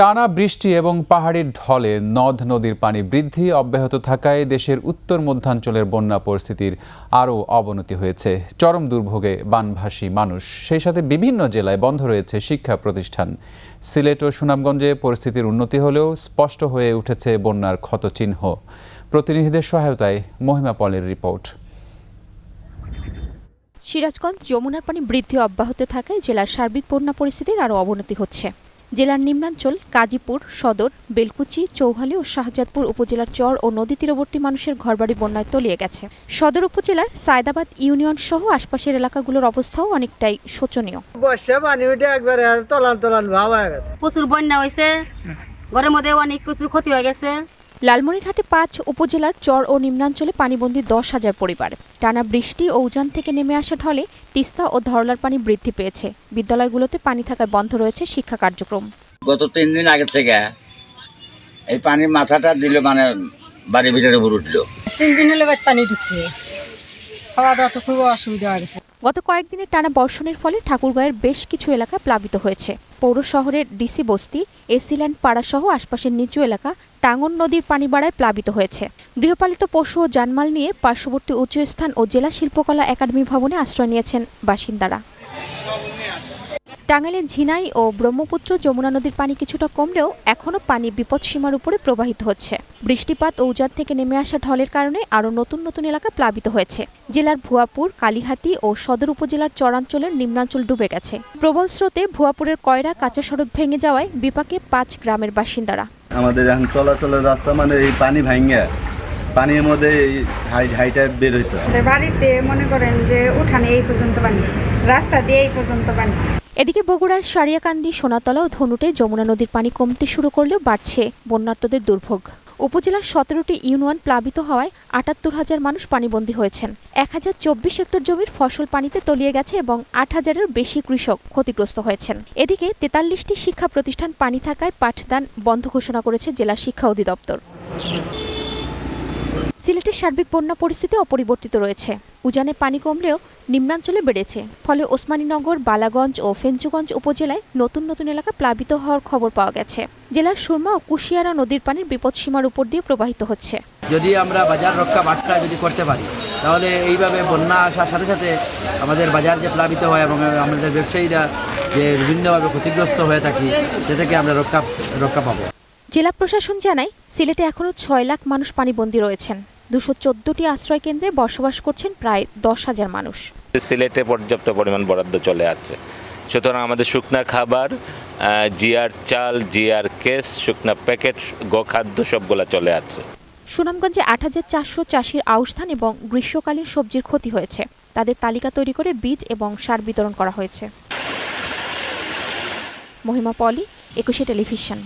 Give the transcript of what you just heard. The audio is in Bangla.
টানা বৃষ্টি এবং পাহাড়ির ঢলে নদ নদীর পানি বৃদ্ধি অব্যাহত থাকায় দেশের উত্তর মধ্যাঞ্চলের বন্যা পরিস্থিতির আরও অবনতি হয়েছে। চরম দুর্ভোগে বানভাসী মানুষ। সেই সাথে বিভিন্ন জেলায় বন্ধ রয়েছে শিক্ষা প্রতিষ্ঠান। সিলেট ও সুনামগঞ্জে পরিস্থিতির উন্নতি হলেও স্পষ্ট হয়ে উঠেছে বন্যার ক্ষতচিহ্ন। প্রতিনিধিদের সহায়তায় মহিমা পলের রিপোর্ট। সিরাজগঞ্জ যমুনার পানি বৃদ্ধি অব্যাহত থাকায় জেলার সার্বিক বন্যা পরিস্থিতির আরও অবনতি হচ্ছে। জেলার নিম্নাঞ্চল কাজীপুর সদর বেলকুচি চৌহালি ও শাহজাদপুর উপজেলার চর ও নদী তীরবর্তী মানুষের ঘরবাড়ি বন্যায় তলিয়ে গেছে। সদর উপজেলার সায়দাবাদ ইউনিয়ন সহ আশপাশের এলাকাগুলোর অবস্থাও অনেকটাই শোচনীয়। বর্ষা পানি উঠে একবারে আর তলান তলান ভাব হয়ে গেছে। প্রচুর বন্যা হয়েছে ঘরের মধ্যে অনেক কিছু ক্ষতি হয়ে গেছে। লালমনিরহাটে পাঁচ উপজেলার চর ও নিম্নাঞ্চলে পানিবন্দী দশ হাজার পরিবার। টানা বৃষ্টি ও উজান থেকে নেমে আসা ঢলে তিস্তা ও ধরলার পানি বৃদ্ধি পেয়েছে। বিদ্যালয়গুলোতে পানি থাকায় বন্ধ রয়েছে শিক্ষা কার্যক্রম। গত তিন দিন আগে থেকে এই পানির মাথাটা দিলে মানে বাড়ির ভিতরে উপর উঠল। তিন দিন হলে পানি ঢুকছে। খাওয়া দাওয়া তো খুব অসুবিধা হয়ে গেছে। গত কয়েকদিনের টানা বর্ষণের ফলে ঠাকুরগাঁয়ের বেশ কিছু এলাকা প্লাবিত হয়েছে। পৌর শহরের ডিসি বস্তি এসিল্যান্ড পাড়াসহ আশপাশের নিচু এলাকা টাঙ্গন নদীর পানি বাড়ায় প্লাবিত হয়েছে। গৃহপালিত পশু ও জানমাল নিয়ে পার্শ্ববর্তী উঁচু স্থান ও জেলা শিল্পকলা একাডেমি ভবনে আশ্রয় নিয়েছেন বাসিন্দারা। টাঙ্গাইলের ঝিনাই ও ব্রহ্মপুত্র যমুনা নদীর পানি কিছুটা কমলেও এখনও পানি বিপদসীমার উপরে প্রবাহিত হচ্ছে। বৃষ্টিপাত ও উজান থেকে নেমে আসা ঢলের কারণে আরও নতুন নতুন এলাকা প্লাবিত হয়েছে। জেলার ভুয়াপুর কালীহাতি ও সদর উপজেলার চরাঞ্চলের নিম্নাঞ্চল ডুবে গেছে। প্রবল স্রোতে ভুয়াপুরের কয়রা কাঁচা সড়ক ভেঙে যাওয়ায় বিপাকে পাঁচ গ্রামের বাসিন্দারা। আমাদের এখন চলাচলের রাস্তা মানে এই পানি ভাঙ্গা পানির মধ্যে হাইটা বের হইতে বাড়িতে মনে করেন যে উঠানে এই পর্যন্ত পানি রাস্তা দিয়ে এই পর্যন্ত পানি। এদিকে বগুড়ার সারিয়াকান্দি, সোনাতলা ও ধনুটে যমুনা নদীর পানি কমতে শুরু করলেও বাড়ছে বন্যার্তদের দুর্ভোগ। উপজেলার সতেরোটি ইউনিয়ন প্লাবিত হওয়ায় আটাত্তর হাজার মানুষ পানিবন্দী হয়েছেন। এক হাজার চব্বিশ হেক্টর জমির ফসল পানিতে তলিয়ে গেছে এবং আট হাজারের বেশি কৃষক ক্ষতিগ্রস্ত হয়েছেন। এদিকে তেতাল্লিশটি শিক্ষা প্রতিষ্ঠান পানি থাকায় পাঠদান বন্ধ ঘোষণা করেছে জেলা শিক্ষা অধিদপ্তর। সিলেটের সার্বিক বন্যা পরিস্থিতি অপরিবর্তিত রয়েছে। উজানে পানি কমলেও নিম্নাঞ্চলে বেড়েছে। ফলে ওসমানীনগর বালাগঞ্জ ও ফেঞ্চুগঞ্জ উপজেলায় নতুন নতুন এলাকা প্লাবিত হওয়ার খবর পাওয়া গেছে। জেলার সুরমা ও কুশিয়ারা নদীর পানির বিপদসীমার উপর দিয়ে প্রবাহিত হচ্ছে। যদি আমরা বাজার রক্ষা বার্তা যদি করতে পারি তাহলে এইভাবে বন্যা আসার সাথে সাথে আমাদের বাজার যে প্লাবিত হয় এবং আমাদের ব্যবসায়ীরা যে বিভিন্নভাবে ক্ষতিগ্রস্ত হয়ে থাকি সে থেকে আমরা রক্ষা রক্ষা পাবো। জেলা প্রশাসন জানায় সিলেটে এখনও ছয় লাখ মানুষ পানিবন্দী রয়েছেন। দুশো চোদ্দটি আশ্রয় কেন্দ্রে বসবাস করছেন প্রায় দশ হাজার মানুষ। সিলেটে পর্যাপ্ত পরিমাণ বরাদ্দ চলে আছে। সুতরাং আমাদের শুকনা খাবার জিআর চাল জিআর কেস শুকনা প্যাকেট গোখাদ্য সবগুলা চলে আছে। সুনামগঞ্জে আট হাজার চারশো চাষির আউশ ধান এবং গ্রীষ্মকালীন সবজির ক্ষতি হয়েছে। তাদের তালিকা তৈরি করে বীজ এবং সার বিতরণ করা হয়েছে। মহিমা পলি একুশে টেলিভিশন।